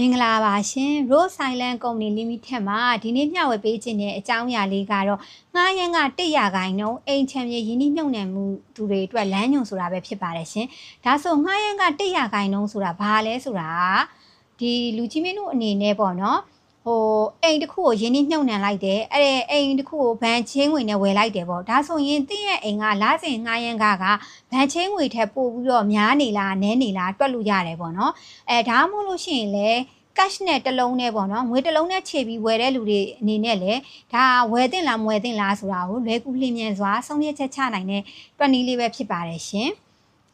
မင်္ဂလာပါရှင် Rose Silent Company Limited မှာဒီနေ့မျှဝေပေးခြင်းတဲ့အကြောင်းအရာလေးကတော့ငှားရမ်းက100ရာခိုင်နှုန်းအိမ်ချမ်းမြေရင်းနှီးမြှုပ်နှံမှုသူတွေအတွက်လမ်းညွှန်ဆိုတာပဲဖြစ်ပါတယ်ရှင်။ဒါဆိုငှားရမ်းက100ရာခိုင်နှုန်းဆိုတာဘာလဲဆိုတာဒီလူကြီးမင်းတို့အနေနဲ့ပေါ့နော် ဟိုအိမ်တစ်ခုကိုရင်းနှီးမြှုပ်နှံလိုက်တယ်အဲ့ဒီအိမ်တစ်ခုကိုဘဏ်ချင်းငွေနဲ့ဝယ်လိုက်တယ်ပေါ့ဒါဆိုရင်တင့်ရဲ့အိမ်ကလာစဉ်ငှားရမ်းကကဘဏ်ချင်းငွေထက်ပိုပြီးတော့များနေလားနည်းနေလားတွက်လို့ရတယ်ပေါ့နော်အဲဒါမှမဟုတ်လို့ရှိရင်လည်း cash နဲ့တစ်လုံးနဲ့ပေါ့နော်ငွေတစ်လုံးနဲ့ခြေပြီးဝယ်တဲ့လူတွေအနေနဲ့လည်းဒါဝယ်တင်လားမဝယ်တင်လားဆိုတာကိုလွယ်ကူလျင်မြန်စွာဆုံးဖြတ်ချက်ချနိုင်တဲ့တွက်နည်းလေးပဲဖြစ်ပါတယ်ရှင်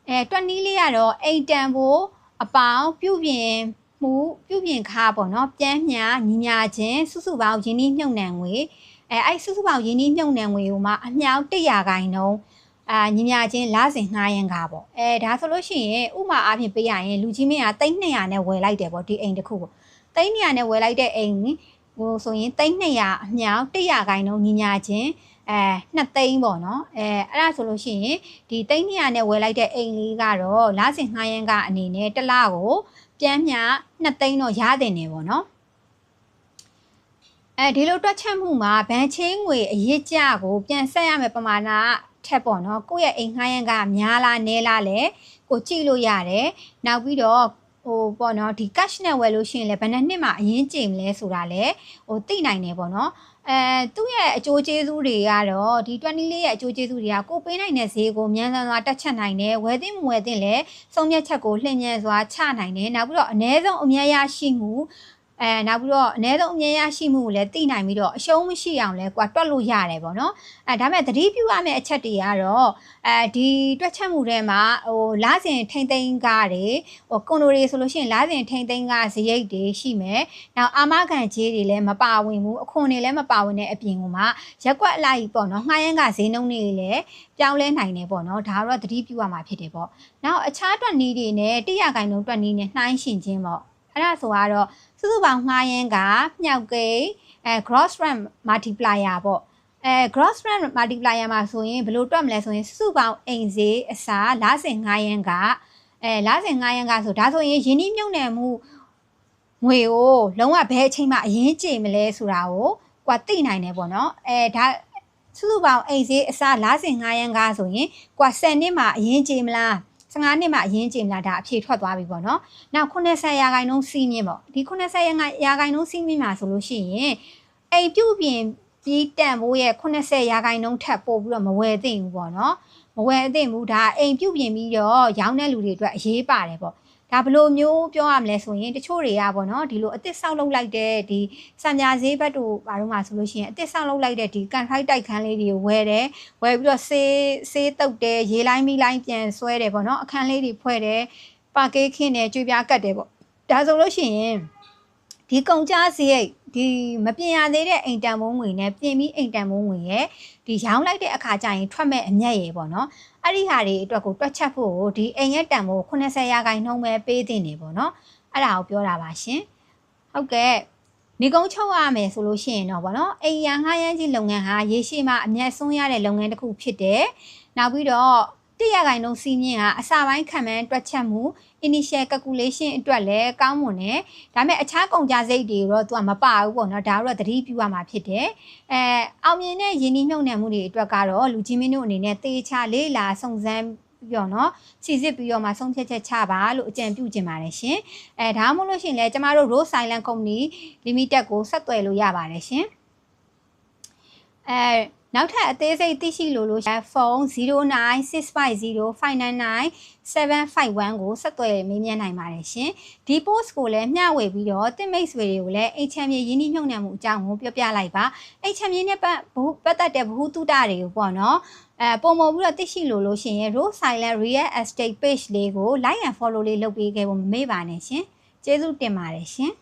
အဲတွက်နည်းလေးကတော့အိမ်တန်ဖို့အပေါင်းပြုပြင် မှုပြုပြင်ခါပေါ့နော်ပြန်မြညီညာချင်းစုစုပေါင်းယင်းနှမြုံနှံငွေအဲအဲ့စုစုပေါင်းယင်းနှမြုံနှံငွေကိုမှအမြောက်100ခိုင်နှုန်းအာညီညာချင်းလစဉ်ငှားရန်ကားပေါ့အဲဒါဆိုလို့ရှိရင်ဥမာအားဖြင့်ပေးရရင်လူကြီးမင်းက300နဲ့ဝယ်လိုက်တယ်ပေါ့ဒီအိမ်တစ်ခုကို300နဲ့ဝယ်လိုက်တဲ့အိမ်ဟိုဆိုရင်300အမြောက်100ခိုင်နှုန်းညီညာချင်းအဲ2သိန်းပေါ့နော်အဲအဲ့ဒါဆိုလို့ရှိရင်ဒီ300နဲ့ဝယ်လိုက်တဲ့အိမ်လေးကတော့လစဉ်ငှားရန်ကအနေနဲ့တစ်လကို ပြန်မြ2သိန်းတော့ရတဲ့နေပေါ့နော်အဲဒီလိုတွက်ချက်မှုမှာဗန်ချင်းငွေအရစ်ကြကို ပြန်ဆက်ရမယ်ပမာဏထက်ပေါ့နော်ကိုယ့်ရဲ့အိမ်ငှားရန်ကများလားနည်းလားလဲကိုကြည့်လို့ရတယ်နောက်ပြီးတော့ ဟိုပေါ့နော်ဒီ cash နဲ့ဝယ်လို့ရှိရင်လည်းဘယ်နှစ်နှစ်မှအရင်ကြိမ်လဲဆိုတာလည်းဟိုသိနိုင်တယ်ပေါ့နော်အဲသူ့ရဲ့အကျိုးကျေးဇူးတွေကတော့ဒီ20လေးရဲ့အကျိုးကျေးဇူးတွေကကိုပေးနိုင်တဲ့ဈေးကိုမြန်ဆန်စွာတက်ချက်နိုင်တယ်ဝယ်သိမဝယ်သိလည်းစုံမြတ်ချက်ကိုလှည့်မြန်စွာချနိုင်တယ်နောက်ပြီးတော့အ ਨੇ ဆုံးအမြတ်ရရှိမှု အဲနောက်ပြီးတော့အ ਨੇ ဆုံးအမြင်ရရှိမှုကိုလည်းသိနိုင်ပြီးတော့အရှုံးမရှိအောင်လဲကွာတွက်လို့ရတယ်ပေါ့နော်အဲဒါမဲ့သတိပြုရမယ့်အချက်တွေကတော့အဲဒီတွက်ချက်မှုထဲမှာဟိုလားစဉ်ထိမ့်သိမ်းကားတွေဟိုကွန်ဒိုတွေဆိုလို့ရှိရင်လားစဉ်ထိမ့်သိမ်းကားဇရိတ်တွေရှိမယ်နောက်အာမခံကြေးတွေလည်းမပါဝင်ဘူးအခွန်တွေလည်းမပါဝင်တဲ့အပြင်ကမှရက်ကွက်အလိုက်ပေါ့နော်ငှားရမ်းကဈေးနှုန်းတွေလည်းပြောင်းလဲနိုင်တယ်ပေါ့နော်ဒါတော့သတိပြုရမှာဖြစ်တယ်ပေါ့နောက်အခြားတွက်နည်းတွေနဲ့တိရဂိုင်လုံးတွက်နည်းနဲ့နှိုင်းရှင်ခြင်းပေါ့ အဲ့ဒါဆိုတော့စုစုပေါင်းငှားရင်းကမြောက်ကိန်းအဲ gross run multiplier ပေါ့အဲ gross run multiplier မှာဆိုရင်ဘယ်လိုတွက်မလဲဆိုရင်စုစုပေါင်းအိမ်ဈေးအစားလားစင်ငှားရင်းကအဲလားစင်ငှားရင်းကဆိုဒါဆိုရင်ယင်းနှိမ့်မြုံနယ်မှုငွေကိုလုံးဝဘယ်အချိန်မှအရင်ကြည့်မလဲဆိုတာကိုကွာသိနိုင်တယ်ပေါ့နော်အဲဒါစုစုပေါင်းအိမ်ဈေးအစားလားစင်ငှားရင်းကဆိုရင်ကွာ10နှစ်မှအရင်ကြည့်မလား 15နှစ်မှအရင်ကျင်လာဒါအဖြေထွက်သွားပြီပေါ့နော်။နောက်80ရာခိုင်နှုန်းစီးမြင့်ပေါ့။ဒီ80ရာခိုင်နှုန်းစီးမြင့်မှာဆိုလို့ရှိရင်အိမ်ပြုတ်ပြင်ပြီးတန်ဖို့ရဲ့80ရာခိုင်နှုန်းထပ်ပို့ပြီးတော့မဝယ်သင့်ဘူးပေါ့နော်။မဝယ်သင့်ဘူးဒါအိမ်ပြုတ်ပြင်ပြီးတော့ရောင်းတဲ့လူတွေအတွက်အရေးပါတယ်ပေါ့။ ဒါဘလို့မျိုးပြောရမလဲဆိုရင်တချို့တွေကပေါ့နော်ဒီလိုအစ်စ်ဆောက်လုပ်လိုက်တဲ့ဒီစံပြဈေးဘက်တို့ဘာလို့မှဆိုလို့ရှိရင်အစ်စ်ဆောက်လုပ်လိုက်တဲ့ဒီကန်ထိုက်တိုက်ခန်းလေးတွေကိုဝယ်တယ်ဝယ်ပြီးတော့ဆေးဆေးတုပ်တယ်ရေလိုင်းမီလိုင်းပြန်ဆွဲတယ်ပေါ့နော်အခန်းလေးတွေဖွဲ့တယ်ပါကေးခင်းတယ်ကြွေးပြားကတ်တယ်ပေါ့ဒါဆိုလို့ရှိရင် ဒီကုန်ကြစရိတ်ဒီမပြင်ရသေးတဲ့အိမ်တန်မိုးငွေနဲ့ပြင်ပြီးအိမ်တန်မိုးငွေရဲ့ဒီရောင်းလိုက်တဲ့အခါကျရင်ထွက်မဲ့အမျက်ရေပေါ့နော်အဲ့ဒီဟာတွေအတွက်ကိုတွက်ချက်ဖို့ဒီအိမ်ရဲ့တန်မိုး80ရာခိုင်နှုန်းပဲပေးတင်နေပေါ့နော်အဲ့ဒါကိုပြောတာပါရှင်ဟုတ်ကဲ့နေကုန်းချုပ်ရမယ်ဆိုလို့ရှိရင်တော့ဗောနော်အိမ်ရငှားရမ်းကြီးလုပ်ငန်းဟာရေရှည်မှာအမျက်ဆုံးရတဲ့လုပ်ငန်းတစ်ခုဖြစ်တယ်နောက်ပြီးတော့ တရခိုင်နှုန်းစီးမြင့်ကအစပိုင်းခံမှန်းတွက်ချက်မှု initial calculation အတွက်လည်းကောင်းမွန်တယ်ဒါပေမဲ့အခြားကုန်ကြစိတ်တွေတော့သူကမပါဘူးပေါ့နော်ဒါတော့သတိပြုရမှာဖြစ်တယ်အဲအောင်မြင်တဲ့ယင်းနှိမ့်နှံမှုတွေအတွက်ကတော့လူကြီးမင်းတို့အနေနဲ့သေချာလေးလာစုံစမ်းပြီးတော့เนาะစီစစ်ပြီးတော့မှဆုံးဖြတ်ချက်ချပါလို့အကြံပြုချင်ပါတယ်ရှင်အဲဒါမှမဟုတ်လို့ရှင်လဲကျမတို့ Rose Silent Company Limited ကိုဆက်သွယ်လို့ရပါတယ်ရှင် အဲနောက်ထပ်အသေးစိတ်သိရှိလိုလို့ဖုန်း0965059951ကိုဆက်သွယ်မေးမြန်းနိုင်ပါတယ်ရှင်ဒီ post ကိုလည်းမျှဝေပြီးတော့တင်မိတ်ဆွေတွေကိုလည်းအိတ်ချမ်းမြေရင်းနှီးမြှုပ်နှံမှုအကြောင်းကိုပြောပြလိုက်ပါအိတ်ချမ်းမြေနဲ့ပတ်ပတ်သက်တဲ့ဘ ഹു တုတတွေကိုပေါ့နော်အဲပုံမပြီးတော့သိရှိလို့လို့ရှင်ရဲ့ Road Silent Real Estate page လေးကို like and follow လေးလုပ်ပေးခဲ့ဖို့မမေ့ပါနဲ့ရှင်ကျေးဇူးတင်ပါတယ်ရှင်